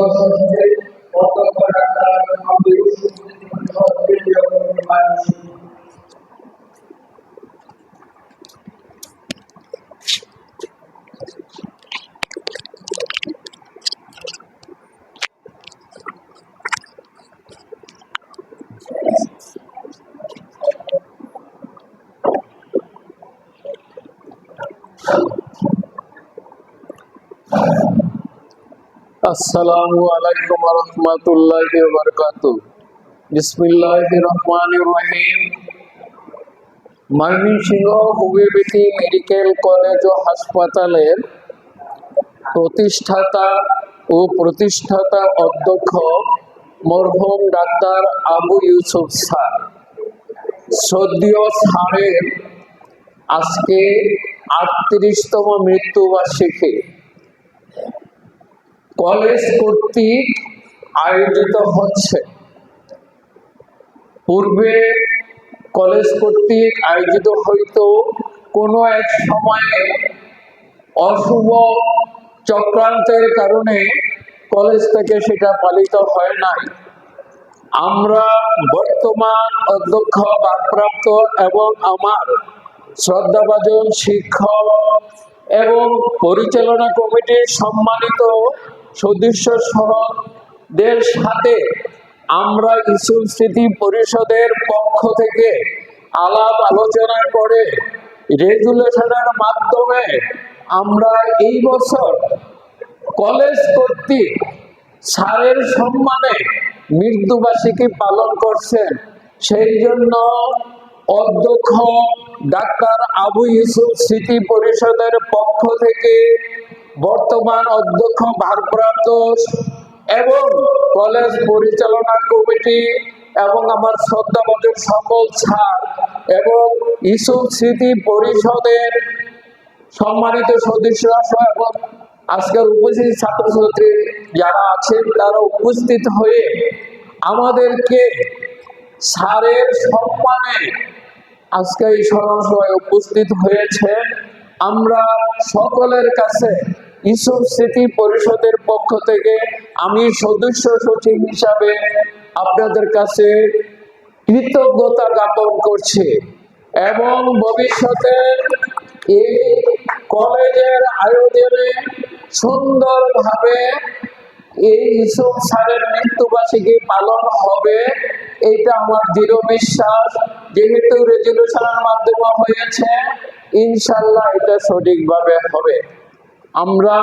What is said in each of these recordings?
Gracias. আসসালামু আলাইকুম রহমতুল্লাহ Rahman medical college ও হাসপাতালের প্রতিষ্ঠাতা ও প্রতিষ্ঠাতা অধ্যক্ষ মরহুম ডাক্তার আবু ইউসুফ স্যার। শ্রদ্ধীয় স্যারের আজকে আটত্রিশতম মৃত্যুবার্ষিকী। কলেজ কর্তৃক আয়োজিত হচ্ছে। পূর্বে কলেজ কর্তৃক আয়োজিত হইতো কোনো এক সময়ে অশুভ চক্রান্তের কারণে কলেজ থেকে সেটা পালিত হয় নাই। আমরা বর্তমান অধ্যক্ষ ভারপ্রাপ্ত এবং আমার শ্রদ্ধাভাজন শিক্ষক এবং পরিচালনা কমিটির সম্মানিত সদস্য সহদের সাথে আমরা ইসুল স্মৃতি পরিষদের পক্ষ থেকে আলাপ আলোচনা করে রেজুলেশনের মাধ্যমে আমরা এই বছর কলেজ কর্তৃক স্যারের সম্মানে মৃত্যুবার্ষিকী পালন করছেন। সেই জন্য অধ্যক্ষ ডাক্তার আবু ইউসুফ স্মৃতি পরিষদের পক্ষ থেকে বর্তমান অধ্যক্ষ ভারপ্রাপ্ত এবং কলেজ পরিচালনা কমিটি এবং আমার শ্রদ্ধাভাজন সকল ছাত্র এবং ইসুফ স্মৃতি পরিষদের সম্মানিত সদস্যরা সহ এবং আজকের উপস্থিত ছাত্রছাত্রী যারা আছেন, তারা উপস্থিত হয়ে আমাদেরকে স্যারের সম্মানে আজকে এই স্মরণ উপস্থিত হয়েছে। আমরা সকলের কাছে ইসুফ স্মৃতি পরিষদের পক্ষ থেকে আমি সদস্য সচিব হিসাবে আপনাদের কাছে কৃতজ্ঞতা জ্ঞাপন করছি এবং ভবিষ্যতে এই কলেজের আয়োজনে সুন্দরভাবে এই ইসুফ স্যারের মৃত্যুবার্ষিকী পালন হবে, এটা আমার দৃঢ় বিশ্বাস। যেহেতু রেজলিউশনের মাধ্যমে হয়েছে, ইনশাল্লাহ এটা সঠিকভাবে হবে। আমরা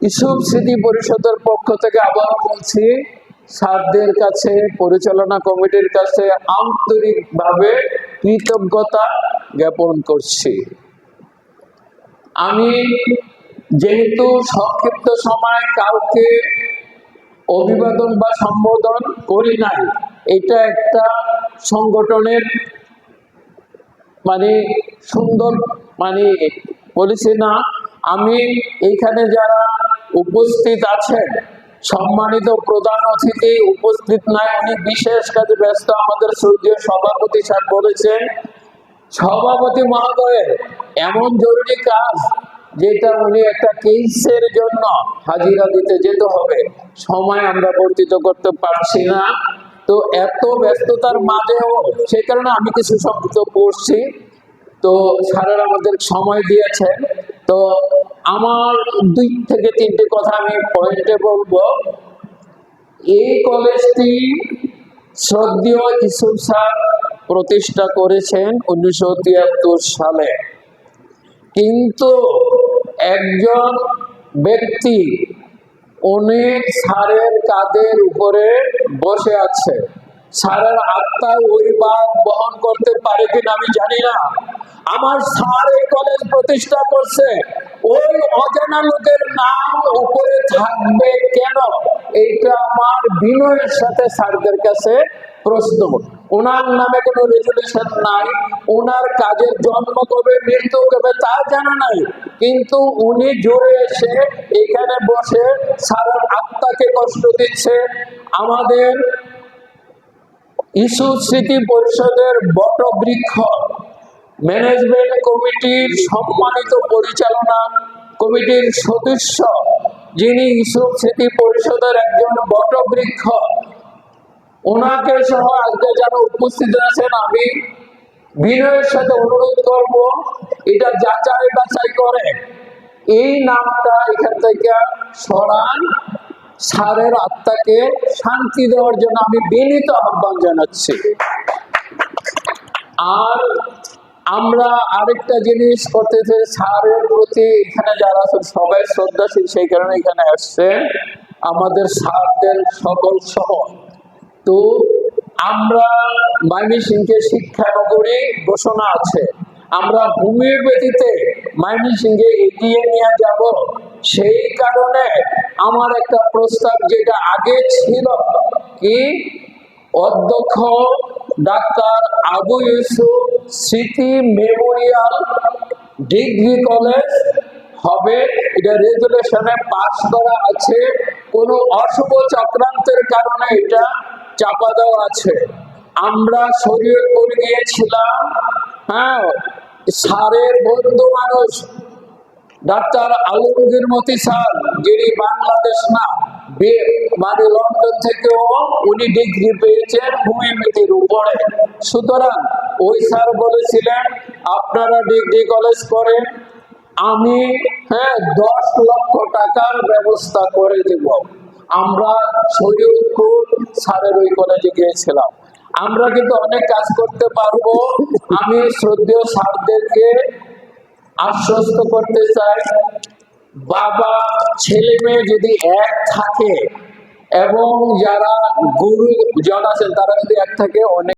ইসুফ স্মৃতি পরিষদের পক্ষ থেকে আবার বলছি, স্যারদের কাছে, পরিচালনা কমিটির কাছে আন্তরিকভাবে কৃতজ্ঞতা জ্ঞাপন করছি। আমি যেহেতু সংক্ষিপ্ত সময় কাউকে অভিবাদন বা সম্বোধন করি নাই, এটা একটা সংগঠনের মানে সুন্দর মানে বলেছি, না, আমি এইখানে যারা উপস্থিত আছেন, সম্মানিত প্রধান অতিথি উপস্থিত নাই, উনি বিশেষ কাজে ব্যস্ত, আমাদের শ্রদ্ধীয় সভাপতি স্যার বলেছেন, সভাপতি মহোদয়ের এমন জরুরি কাজ যেটা উনি একটা কেসের জন্য হাজিরা দিতে যেতে হবে, সময় আমরা বর্তিত করতে পারছি না। তো এত ব্যস্ততার মাঝেও সেই কারণে আমি কিছু শব্দ পড়ছি তো স্যারের আমাদের সময় দিয়েছেন। তো আমার দুই থেকে তিনটে কথা আমি পয়েন্টে বলব। এই কলেজটি শ্রদ্ধেয় ইসুফ স্যার প্রতিষ্ঠা করেছেন উনিশশো তিয়াত্তর সালে। কিন্তু একজন ব্যক্তি অনেক সারের কাদের উপরে বসে আছে। সারের আত্মা ওই বাদ বহন করতে পারে কিনা আমি জানি না। আমার স্যার এই কলেজ প্রতিষ্ঠা করছে। ওই অজানা লোকের নাম উপরে থাকবে কেন? এইটা আমার বিনয়ের সাথে স্যারদের কাছে প্রশ্ন। ওনার নামে কোনো রেজুলেশন নাই, ওনার কাজের জন্ম কবে, মৃত্যু কবে, তা জানা নাই। কিন্তু উনি জুড়ে এসে এখানে বসে সারা আত্মাকে কষ্ট দিচ্ছে। আমাদের ইস্যু স্মৃতি পরিষদের বটবৃক্ষ ম্যানেজমেন্ট কমিটির সম্মানিত পরিচালনা কমিটির সদস্য যিনি ইসুফ স্মৃতি পরিষদের একজন বটবৃক্ষ। ওনাকে সহ আজকে যারা উপস্থিত আছেন, আমি বিনয়ের সাথে অনুরোধ করব, এটা যাচাই বাছাই করে। এই নামটা এখান থেকে সরান সারের আত্মাকে শান্তি দেওয়ার জন্য আমি বিনীত আহ্বান জানাচ্ছি। আর আমরা আরেকটা জিনিস করতেছে স্যারের প্রতি এখানে যারা আছেন, সবাই শ্রদ্ধাশীল, সেই কারণে এখানে আসছেন আমাদের স্যারদের সকল সহ। তো আমরা ময়মনসিংহকে শিক্ষা নগরী ঘোষণা আছে। আমরা হোমিওপ্যাথিতে ময়মনসিংহে এগিয়ে নিয়ে যাব। সেই কারণে আমার একটা প্রস্তাব যেটা আগে ছিল কি, অধ্যক্ষ ডাক্তার আবু ইউসুফ স্মৃতি মেমোরিয়াল ডিগ্রি কলেজ হবে। এটা রেজুলেশনে পাশ করা আছে। কোনো অশুভ চক্রান্তের কারণে এটা চাপা দেওয়া আছে। আমরা শরীর করে গিয়েছিলাম হ্যাঁ সারের বন্ধু মানুষ। ডাক্তার আলমগীর মতি স্যার, যিনি বাংলাদেশ না মানে লন্ডন থেকেও উনি ডিগ্রি পেয়েছেন হোমিওপ্যাথির উপরে। সুতরাং ওই স্যার বলেছিলেন, আপনারা ডিগ্রি কলেজ করেন, আমি হ্যাঁ দশ লক্ষ টাকার ব্যবস্থা করে দেব। আমরা শরীয়তপুর স্যারের ওই কলেজে গিয়েছিলাম। আমরা কিন্তু অনেক কাজ করতে পারব। আমি শ্রদ্ধেয় স্যারদেরকে আশ্বস্ত করতে চাই। বাবা, ছেলে মেয়ে যদি এক থাকে এবং যারা গুরু জন আছেন, তারা যদি এক থাকে, অনেক